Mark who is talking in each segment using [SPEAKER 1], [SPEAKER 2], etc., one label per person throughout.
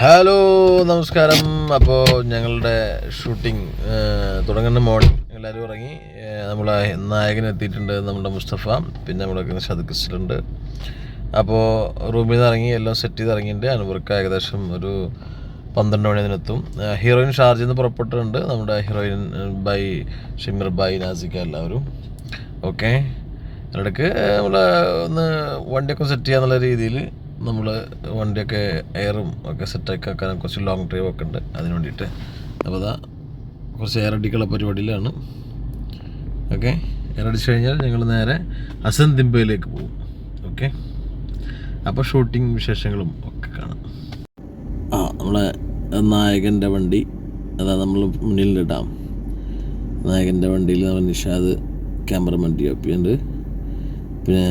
[SPEAKER 1] Hello നമസ്കാരം. അപ്പോൾ ഞങ്ങളുടെ ഷൂട്ടിംഗ് തുടങ്ങുന്ന മോർണിംഗ് എല്ലാവരും ഇറങ്ങി നമ്മളെ നായകൻ എത്തിയിട്ടുണ്ട് നമ്മുടെ മുസ്തഫ. പിന്നെ നമ്മുടെ ഷദ്ഖിസിലുണ്ട് അപ്പോൾ റൂമിൽ നിന്ന് ഇറങ്ങി എല്ലാം സെറ്റ് ചെയ്ത് ഇറങ്ങിയിട്ടുണ്ട്. അനുവർക്ക് ഏകദേശം ഒരു പന്ത്രണ്ട് മണി അതിനെത്തും ഹീറോയിൻ ഷാർജിൽ നിന്ന് പുറപ്പെട്ടിട്ടുണ്ട്. നമ്മുടെ ഹീറോയിൻ ബൈ ഷിമിർ ബൈ നാസിക്ക എല്ലാവരും. ഓക്കെ അതിനിടയ്ക്ക് നമ്മൾ ഒന്ന് വണ്ടിയൊക്കെ സെറ്റ് ചെയ്യാന്നുള്ള രീതിയിൽ നമ്മൾ വണ്ടിയൊക്കെ എയറും ഒക്കെ സെറ്റാക്കി ആക്കാനും കുറച്ച് ലോങ് ഡ്രൈവ് ഒക്കെ ഉണ്ട്. അതിന് വേണ്ടിയിട്ട്. അപ്പോൾ അതാ കുറച്ച് എയർ അടിക്കുള്ള പരിപാടിയിലാണ്. ഓക്കെ എയർ അടിച്ചു കഴിഞ്ഞാൽ ഞങ്ങൾ നേരെ അസന്തിമ്പയിലേക്ക് പോകും. ഓക്കെ അപ്പോൾ ഷൂട്ടിംഗ് വിശേഷങ്ങളും ഒക്കെ കാണാം. ആ നമ്മളെ നായകന്റെ വണ്ടി. അതാ നമ്മൾ മുന്നിലിടാം നായകന്റെ വണ്ടിയിൽ നമ്മൾ Nishad cameraman D O P ഉണ്ട്. പിന്നെ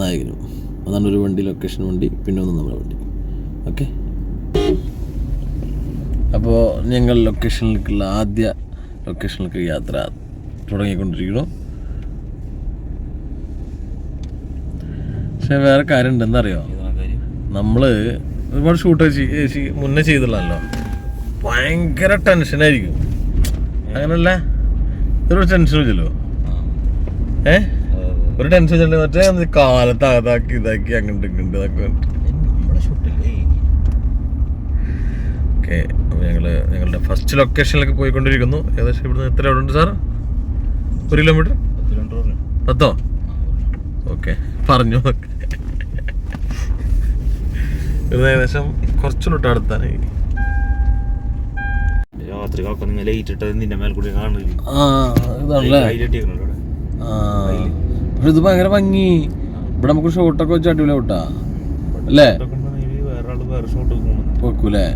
[SPEAKER 1] നായകനും. അതാണ് ഒരു വണ്ടി ലൊക്കേഷൻ വണ്ടി പിന്നെ ഒന്ന് നമ്മുടെ വണ്ടി. ഓക്കെ അപ്പോൾ ഞങ്ങൾ ലൊക്കേഷനിലേക്കുള്ള ആദ്യ ലൊക്കേഷനിലേക്ക് യാത്ര തുടങ്ങിക്കൊണ്ടിരിക്കുന്നു. പക്ഷേ വേറെ കാര്യം ഉണ്ടെന്നറിയോ നമ്മൾ ഒരുപാട് ഷൂട്ട് മുന്നേ ചെയ്തുള്ളല്ലോ ഭയങ്കര ടെൻഷനായിരിക്കും അങ്ങനല്ല? ഒരു ടെൻഷൻ ഇല്ലല്ലോ. ഏ? ഒരു ടെൻഷൻ വെച്ചിട്ടുണ്ട് മറ്റേ കാലത്ത് അതാക്കി ഇതാക്കി അങ്ങോട്ട് ഇങ്ങോട്ട് ഇതൊക്കെ ഓക്കെ അപ്പോൾ ഞങ്ങൾ ഞങ്ങളുടെ ഫസ്റ്റ് ലൊക്കേഷനിലേക്ക് പോയിക്കൊണ്ടിരിക്കുന്നു. ഏകദേശം ഇവിടുന്ന് എത്ര അവിടെ ഉണ്ട് സാർ ഒരു കിലോമീറ്റർ പത്തോ? ഓക്കെ പറഞ്ഞു. ഇവിടുന്ന് ഏകദേശം കുറച്ചുകൂടെ അടുത്താണ്.
[SPEAKER 2] രാത്രി കാക്കുന്ന ലൈറ്റ് ഇട്ടത് നിന്റെ മേൽ കൂടി കാണില്ല
[SPEAKER 1] ആ. ഇതാണല്ലേ ആ പക്ഷെ ഇത് ഭയങ്കര ഭംഗി. ഇവിടെ നമുക്ക് ഷോട്ടൊക്കെ വെച്ച് അടിപൊളി ഔട്ടാ അല്ലേ? വെക്കൂലേ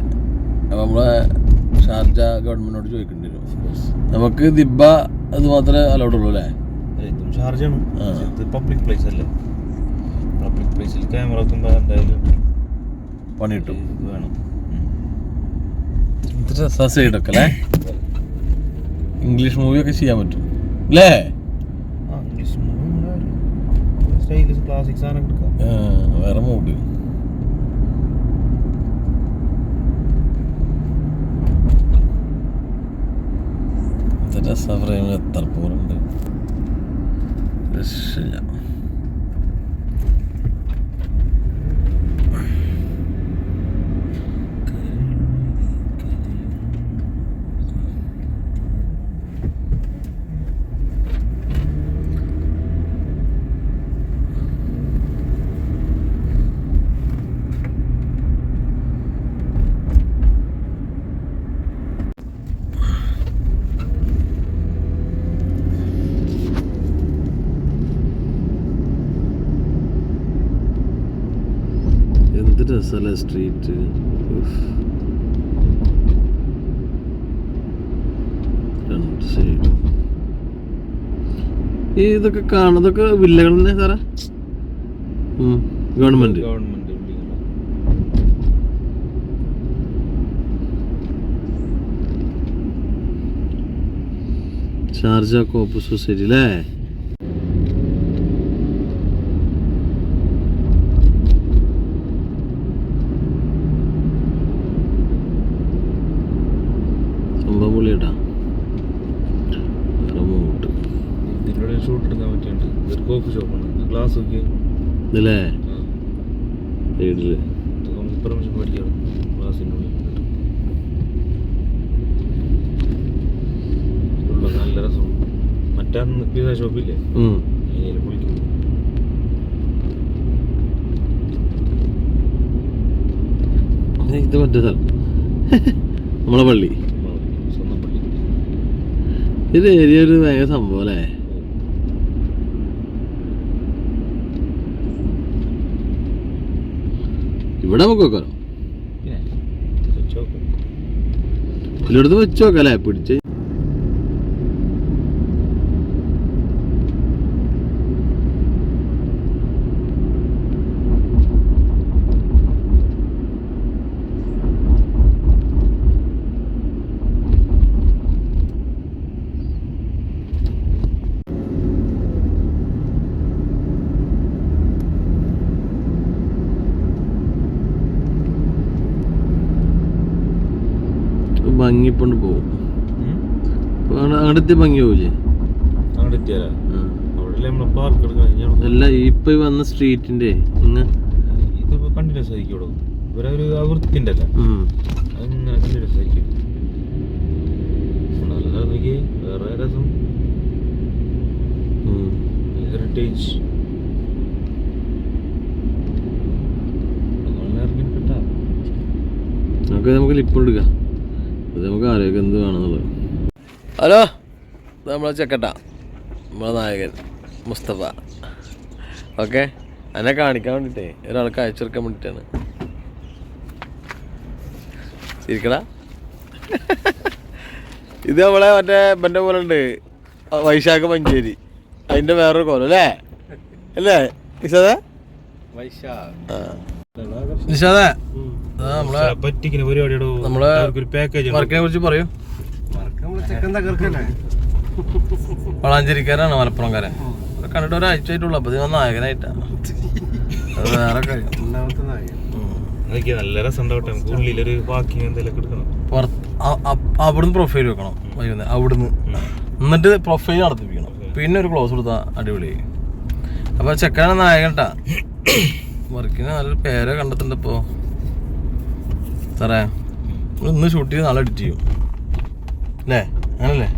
[SPEAKER 1] നമ്മളെ ഷാർജ ഗവൺമെന്റിനോട് ചോദിക്കേണ്ടി വരും. നമുക്ക് ദിബ അത് മാത്രമേ അലൗഡ് ഉള്ളൂ അല്ലേ?
[SPEAKER 2] പബ്ലിക് പ്ലേസ് അല്ലേ? പബ്ലിക് പ്ലേസിൽ ക്യാമറ വെക്കുമ്പോൾ എന്തായാലും
[SPEAKER 1] പണി കിട്ടും
[SPEAKER 2] വേണം.
[SPEAKER 1] സൈഡൊക്കെ അല്ലേ? ഇംഗ്ലീഷ് മൂവിയൊക്കെ ചെയ്യാൻ പറ്റും. അല്ലേ
[SPEAKER 2] സ്റ്റൈലിഷ് ക്ലാസിക് സാധനം എടുക്കാം.
[SPEAKER 1] വേറെ മൂഡ് രസാ ഫ്രെയിമിൽ എത്ര പോലുണ്ട്. രക്ഷയില്ല എന്ത് രസമല്ലേ സ്ട്രീറ്റ് രണ്ട് സൈഡും ഇതൊക്കെ കാണുന്നതൊക്കെ വില്ലകൾ തന്നെ സാറേ? Government
[SPEAKER 2] government
[SPEAKER 1] Sharjah coop society അല്ലേ സംഭവം പൊളിയട്ടാ വേറെ മൂട്ട്
[SPEAKER 2] ഇതിലൂടെ ഷൂട്ട് എടുക്കാൻ പറ്റിയുണ്ട് ഒരു കോഫി
[SPEAKER 1] ഇതല്ലേ?
[SPEAKER 2] പെർമിഷൻ മേടിക്കണം ഉള്ളിൽ നല്ല രസം. മറ്റേ പിസ ഷോപ്പില്ലേ?
[SPEAKER 1] ഉം.
[SPEAKER 2] അതിൽ പൊളിക്കുന്നു
[SPEAKER 1] ഇത് ഇത് മറ്റേ സ്ഥലം. നമ്മളെ പള്ളി.
[SPEAKER 2] സ്വന്തം പള്ളി.
[SPEAKER 1] ഇത് ഏരിയ ഒരു ഭയങ്കര സംഭവം അല്ലേ? ഇവിടെ നമുക്ക് വെക്കാലോ
[SPEAKER 2] പിന്നെ
[SPEAKER 1] വെച്ചോക്കല്ലേ വെച്ച് നോക്കാം അല്ലേ? പിടിച്ച് ഭംഗിപ്പോണ്ട് പോകും. ഇപ്പൊ അങ്ങട് അങ്ങോട്ട് എത്തിയ ഭംഗി പോവില്ലേ അല്ല ഇപ്പൊ വന്ന സ്ട്രീറ്റിന്റെ ഇങ്ങ്
[SPEAKER 2] ഇതിപ്പോ കണ്ടിന്യൂസ് ആയിരിക്കും ഇവരെ ഒരു വൃത്തിന്റെ അല്ല. അങ്ങനെ കണ്ടിന്യൂസ് ആയിരിക്കും. നോക്കി വേറെ രസം. ഹെറിറ്റേജ്
[SPEAKER 1] നമുക്ക് നമുക്ക് ലിപ്പ് എടുക്കാം നമുക്ക് എന്ത് വേണമെന്നുള്ളത്. ഹലോ നമ്മളെ ചെക്കട്ട. നമ്മളെ നായകൻ മുസ്തഫ. ഓക്കെ? എന്നെ കാണിക്കാൻ വേണ്ടിയിട്ടേ ഒരാൾക്ക് അയച്ചെടുക്കാൻ വേണ്ടിയിട്ടാണ് ഇരിക്കടാ. ഇത് നമ്മളെ മറ്റേ ബന്റെ പോലെ ഉണ്ട്. വൈശാഖ മഞ്ചേരി. അതിന്റെ വേറൊരു കോലം അല്ലേ? അല്ലേ? നിഷാദേ? വൈശാഖ്. നിഷാദേ?
[SPEAKER 2] പറ്റിക്കുന്ന പരിപാടിയുടെ
[SPEAKER 1] നമ്മളെ വർക്കിനെ കുറിച്ച് പറയൂ. വളാഞ്ചേരിക്കാരാണ് മലപ്പുറംകാരൻ. കണ്ടിട്ട് ഒരാഴ്ച ആയിട്ടുള്ളൂ അപ്പൊ നായകനായിട്ടാണ് വേറെ കാര്യം.
[SPEAKER 2] അതൊക്കെ നല്ല നമുക്ക് ഉള്ളിലൊരു എന്തെങ്കിലും എടുക്കണം.
[SPEAKER 1] അവിടുന്ന് പ്രൊഫൈൽ വെക്കണം. വൈകുന്നേരം അവിടുന്ന്. എന്നിട്ട് പ്രൊഫൈൽ നടത്തിപ്പിക്കണം. പിന്നെ ഒരു ക്ലോസ് കൊടുത്താൽ അടിപൊളി. അപ്പൊ ചെക്കനാണ് നായകൻ കേട്ടാ വർക്കിന് നല്ലൊരു പേരെ കണ്ടെത്തുന്നുണ്ട് ഇപ്പോ സാറേ ഇന്ന് ഷൂട്ട് ചെയ്ത് നാളെ എഡിറ്റ് ചെയ്യും. അല്ലേ? അങ്ങനല്ലേ?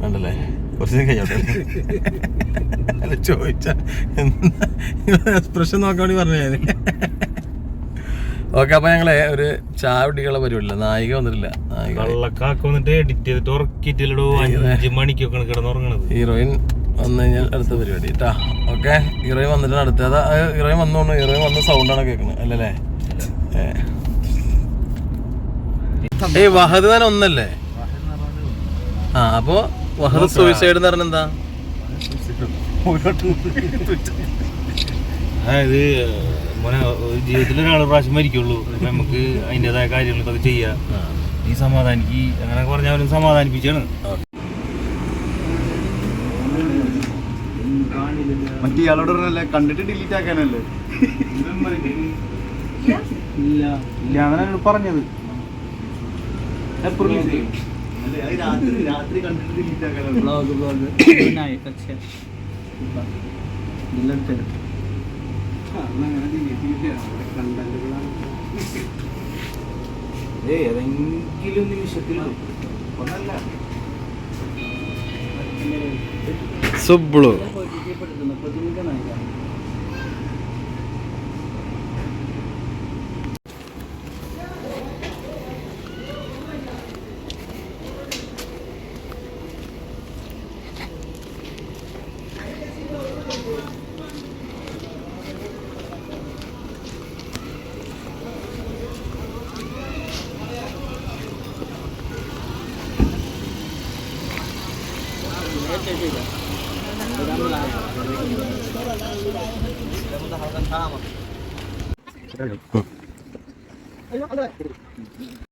[SPEAKER 1] വേണ്ടല്ലേ? കുറച്ച് കഴിയോട്ടെ അല്ല ചോദിച്ച എക്സ്പ്രഷൻ നോക്കാൻ വേണ്ടി പറഞ്ഞു ഞാൻ ഓക്കെ അപ്പൊ ഞങ്ങളെ ഒരു ചായ കുടിക്കാനുള്ള പരിപാടിയില്ല. നായിക വന്നിട്ടില്ല. നായിക.
[SPEAKER 2] കള്ളക്കാക്ക വന്നിട്ട് എഡിറ്റ് ചെയ്തിട്ട് ഉറക്കിയിട്ടില്ലടോ അഞ്ച് മണിക്കൊക്കെ കിടന്നുറങ്ങണത്.
[SPEAKER 1] ഹീറോയിൻ വന്നു കഴിഞ്ഞാൽ അടുത്ത പരിപാടി കേട്ടാ ഓക്കെ ഹീറോയിൻ വന്നിട്ട് അടുത്തത് ഹീറോയിൻ വന്നോണ്ട് ഹീറോയിൻ വന്ന സൗണ്ടാണ് കേൾക്കുന്നത് അല്ലല്ലേ? ഏ. ഏയ് വഹദ് തന്നെ ഒന്നല്ലേ? ആ അപ്പോ വഹദ് സൂയിസൈഡ് എന്ന് പറഞ്ഞ എന്താ?
[SPEAKER 2] അതായത് മോനെ ജീവിതത്തിൽ ഒരാൾ പ്രാവശ്യം മരിക്കുള്ളൂ. അപ്പൊ നമുക്ക് അതിന്റെതായ കാര്യങ്ങളൊക്കെ ചെയ്യാം. നീ സമാധാനിക്ക് അങ്ങനെ പറഞ്ഞ അവനും സമാധാനിപ്പിച്ചാണ്.
[SPEAKER 3] മറ്റേ ഇയാളോട് പറഞ്ഞല്ലേ കണ്ടിട്ട് ഡിലീറ്റ് ആക്കാനല്ലേ? ഇല്ല അങ്ങനെ പറഞ്ഞത്. രാത്രി രാത്രി കണ്ടിട്ട് ഡിലീറ്റ് ആക്കാനല്ലേ
[SPEAKER 2] ഏതെങ്കിലും നിമിഷത്തിൽ
[SPEAKER 1] സുബ്ലു. 谢这个，来。哎呀，对。